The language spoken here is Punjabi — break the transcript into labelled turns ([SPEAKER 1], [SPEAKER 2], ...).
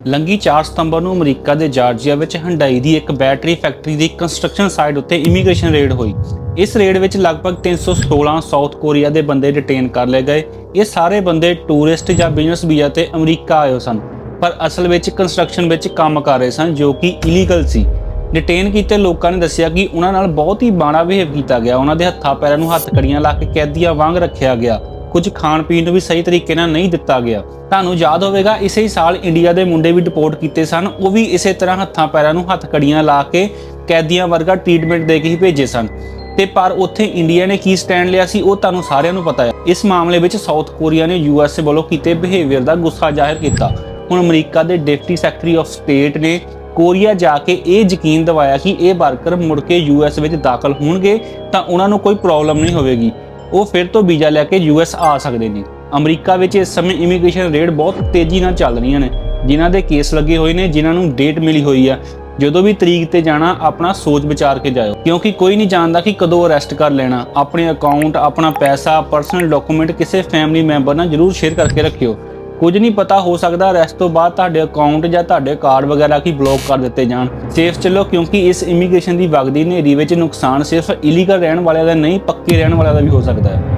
[SPEAKER 1] ਲੰਗੀ 4 ਸਤੰਬਰ ਨੂੰ ਅਮਰੀਕਾ ਦੇ ਜਾਰਜੀਆ ਵਿੱਚ ਹੰਡਾਈ ਦੀ ਇੱਕ ਬੈਟਰੀ ਫੈਕਟਰੀ ਦੀ ਕੰਸਟਰਕਸ਼ਨ ਸਾਈਟ ਉੱਤੇ ਇਮੀਗ੍ਰੇਸ਼ਨ ਰੇਡ ਹੋਈ। ਇਸ ਰੇਡ ਵਿੱਚ ਲਗਭਗ 316 ਸਾਊਥ ਕੋਰੀਆ ਦੇ ਬੰਦੇ ਡਿਟੇਨ ਕਰ ਲਏ ਗਏ। ਇਹ ਸਾਰੇ ਬੰਦੇ ਟੂਰਿਸਟ ਜਾਂ ਬਿਜ਼ਨਸ ਵੀਜ਼ਾ ਤੇ ਅਮਰੀਕਾ ਆਏ ਸਨ, ਪਰ ਅਸਲ ਵਿੱਚ ਕੰਸਟਰਕਸ਼ਨ ਵਿੱਚ ਕੰਮ ਕਰ ਰਹੇ ਸਨ, ਜੋ ਕਿ ਇਲੀਗਲ ਸੀ। ਡਿਟੇਨ ਕੀਤੇ ਲੋਕਾਂ ਨੇ ਦੱਸਿਆ ਕਿ ਉਹਨਾਂ ਨਾਲ ਬਹੁਤ ਹੀ ਬਾਣਾ ਬਿਹੇਵ ਕੀਤਾ ਗਿਆ। ਉਹਨਾਂ ਦੇ ਹੱਥਾਂ ਪੈਰਾਂ ਨੂੰ ਹੱਥ ਕੜੀਆਂ ਲਾ ਕੇ ਕੈਦੀਆਂ ਵਾਂਗ ਰੱਖਿਆ ਗਿਆ। ਕੁਝ ਖਾਣ ਪੀਣ ਨੂੰ ਵੀ ਸਹੀ ਤਰੀਕੇ ਨਾਲ ਨਹੀਂ ਦਿੱਤਾ ਗਿਆ। ਤੁਹਾਨੂੰ ਯਾਦ ਹੋਵੇਗਾ, ਇਸੇ ਸਾਲ ਇੰਡੀਆ ਦੇ ਮੁੰਡੇ ਵੀ ਡਿਪੋਰਟ ਕੀਤੇ ਸਨ। ਉਹ ਵੀ ਇਸੇ ਤਰ੍ਹਾਂ ਹੱਥਾਂ ਪੈਰਾਂ ਨੂੰ ਹੱਥ ਕੜੀਆਂ ਲਾ ਕੇ ਕੈਦੀਆਂ ਵਰਗਾ ਟ੍ਰੀਟਮੈਂਟ ਦੇ ਕੇ ਹੀ ਭੇਜੇ ਸਨ। ਤੇ ਪਰ ਉੱਥੇ ਇੰਡੀਆ ਨੇ ਕੀ ਸਟੈਂਡ ਲਿਆ ਸੀ, ਉਹ ਤੁਹਾਨੂੰ ਸਾਰਿਆਂ ਨੂੰ ਪਤਾ ਹੈ। ਇਸ ਮਾਮਲੇ ਵਿੱਚ ਸਾਊਥ ਕੋਰੀਆ ਨੇ ਯੂਐਸਏ ਵੱਲੋਂ ਕੀਤੇ ਬਿਹੇਵੀਅਰ ਦਾ ਗੁੱਸਾ ਜ਼ਾਹਿਰ ਕੀਤਾ। ਹੁਣ ਅਮਰੀਕਾ ਦੇ ਡਿਪਟੀ ਸੈਕਟਰੀ ਆਫ ਸਟੇਟ ਨੇ ਕੋਰੀਆ ਜਾ ਕੇ ਇਹ ਯਕੀਨ ਦਿਵਾਇਆ ਕਿ ਇਹ ਵਰਕਰ ਮੁੜ ਕੇ ਯੂਐਸ ਵਿੱਚ ਦਾਖਲ ਹੋਣਗੇ, ਤਾਂ ਉਹਨਾਂ ਨੂੰ ਕੋਈ ਪ੍ਰੋਬਲਮ ਨਹੀਂ ਹੋਵੇਗੀ। ਉਹ ਫਿਰ ਤੋਂ ਵੀਜ਼ਾ ਲੈ ਕੇ ਯੂਐਸ ਆ ਸਕਦੇ ਨੇ। ਅਮਰੀਕਾ ਵਿੱਚ ਇਸ ਸਮੇਂ ਇਮੀਗ੍ਰੇਸ਼ਨ ਰੇਡ ਬਹੁਤ ਤੇਜ਼ੀ ਨਾਲ ਚੱਲ ਰਹੀਆਂ ਨੇ, ਜਿਨ੍ਹਾਂ ਦੇ ਕੇਸ ਲੱਗੇ ਹੋਏ ਨੇ, ਜਿਨ੍ਹਾਂ ਨੂੰ ਡੇਟ ਮਿਲੀ ਹੋਈ ਆ। ਜਦੋਂ ਵੀ ਤਰੀਕ ਤੇ ਜਾਣਾ, ਆਪਣਾ ਸੋਚ ਵਿਚਾਰ ਕੇ ਜਾਇਓ। ਕਿਉਂਕਿ ਕੋਈ ਨਹੀਂ ਜਾਣਦਾ ਕਿ ਕਦੋਂ ਅਰੈਸਟ ਕਰ ਲੈਣਾ। ਆਪਣੇ ਅਕਾਊਂਟ ਆਪਣਾ ਪੈਸਾ ਪਰਸਨਲ ਡਾਕੂਮੈਂਟ ਕਿਸੇ ਫੈਮਿਲੀ ਮੈਂਬਰ ਨਾਲ ਜਰੂਰ ਸ਼ੇਅਰ ਕਰਕੇ ਰੱਖਿਓ। ਕੁਝ ਨਹੀਂ ਪਤਾ, ਹੋ ਸਕਦਾ ਅਰੈਸਟ ਤੋਂ ਬਾਅਦ ਤੁਹਾਡੇ ਅਕਾਊਂਟ ਜਾਂ ਤੁਹਾਡੇ ਕਾਰਡ ਵਗੈਰਾ ਕੀ ਬਲੌਕ ਕਰ ਦਿੱਤੇ ਜਾਣ। ਸੇਫ ਚੱਲੋ, ਕਿਉਂਕਿ ਇਸ ਇਮੀਗ੍ਰੇਸ਼ਨ ਦੀ ਵਗਦੀ ਹਨੇਰੀ ਵਿੱਚ ਨੁਕਸਾਨ ਸਿਰਫ ਇਲੀਗਲ ਰਹਿਣ ਵਾਲਿਆਂ ਦਾ ਨਹੀਂ, ਪੱਕੇ ਰਹਿਣ ਵਾਲਿਆਂ ਦਾ ਵੀ ਹੋ ਸਕਦਾ ਹੈ।